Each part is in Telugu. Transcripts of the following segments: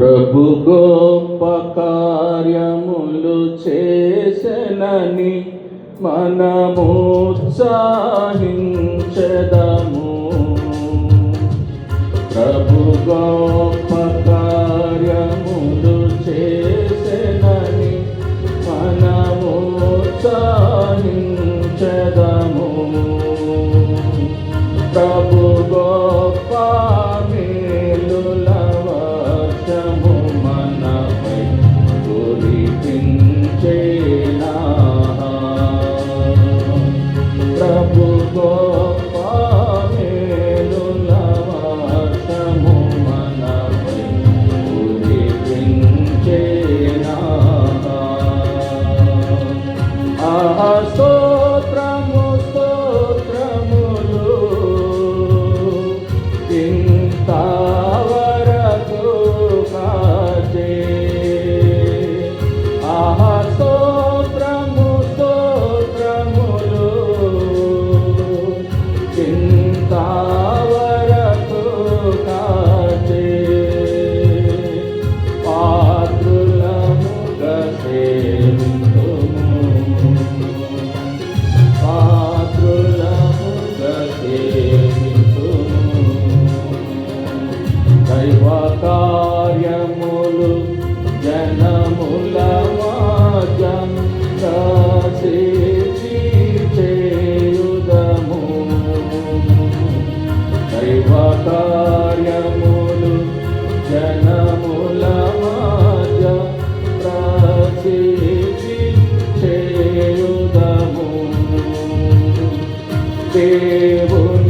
ప్రభు గొప్ప కార్యములు చేసెనని మనమోత్సాహించదము ప్రభు గొప్ప కార్యములు చేసెనని మనమోత్సాహించదము ప్రభు Sevon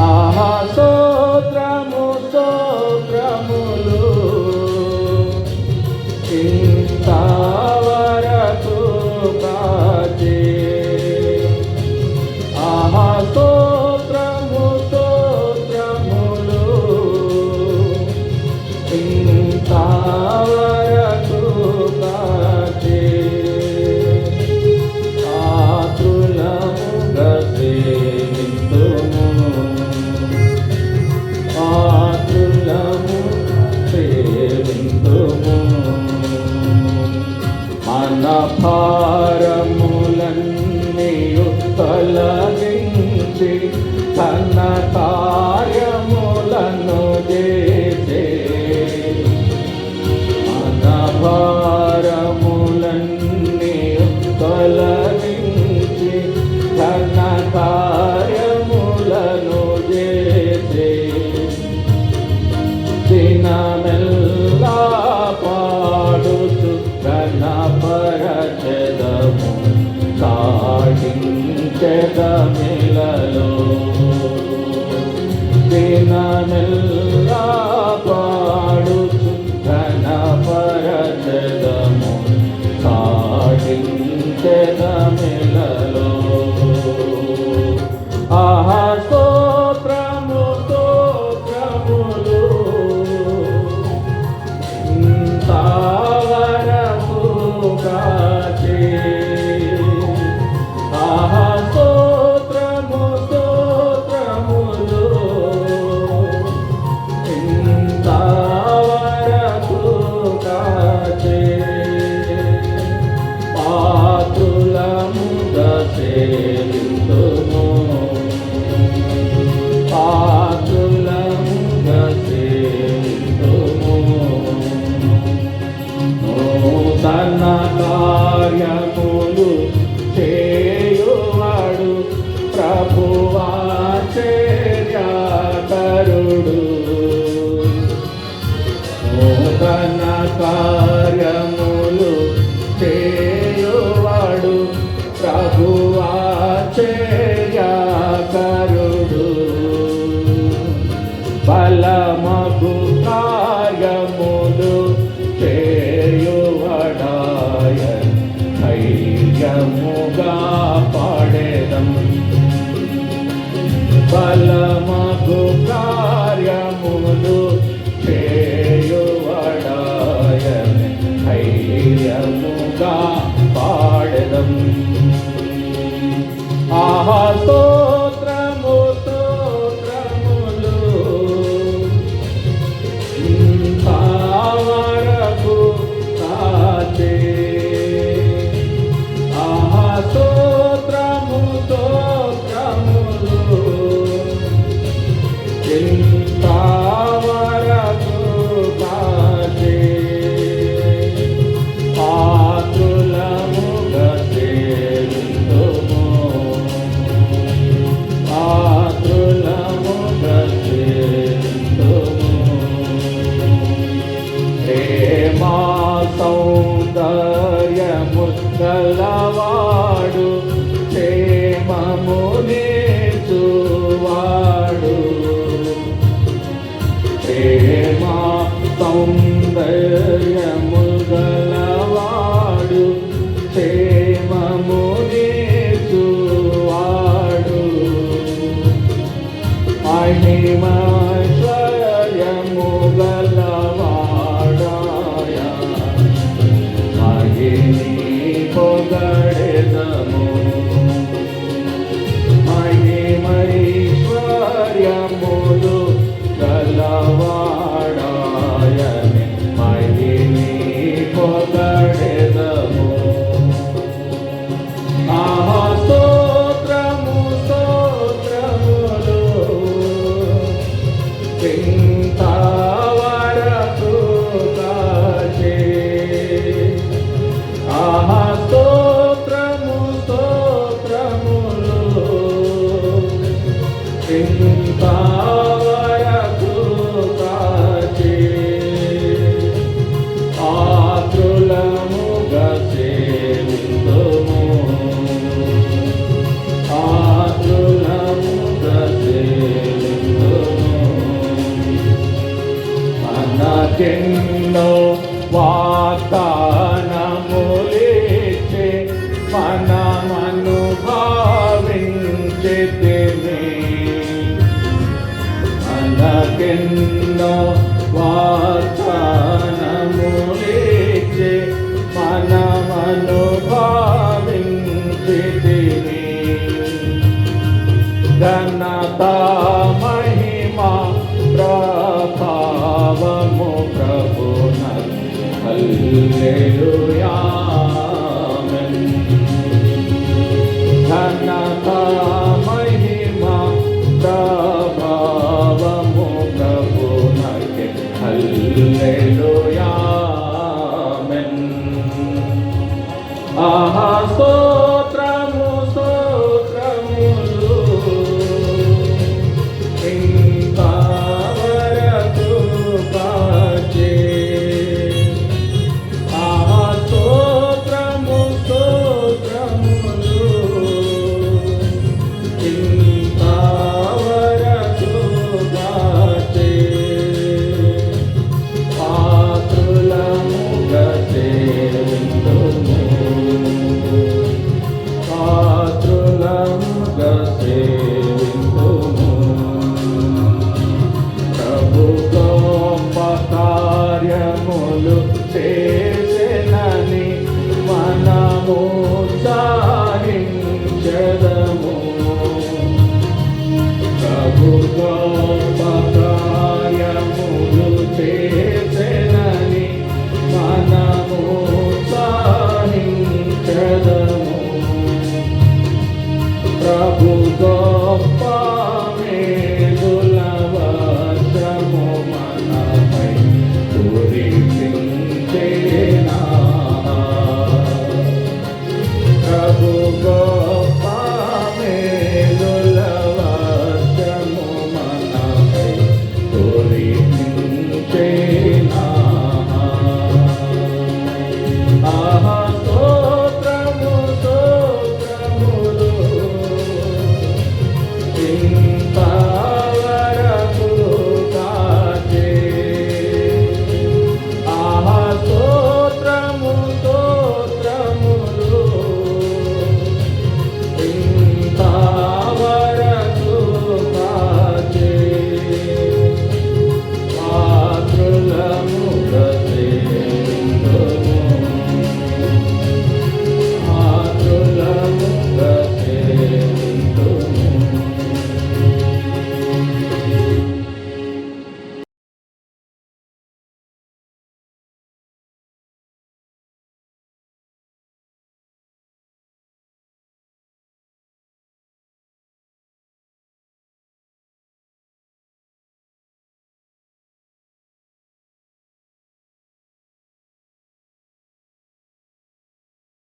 啊 queda me కార్యములు చేయువాడు ప్రభువాచర్యాకరుడు బలమగు కార్యములు చేయువడాయ ధైర్యముగా పాడేదం. బలమగు mahal to hôm nay మనకెన్నో వాగ్దానములేచే మనమను భావించితిమి మనకెన్నో వాగ్దానములేచే మనమను భావించితిమి Hallelujah.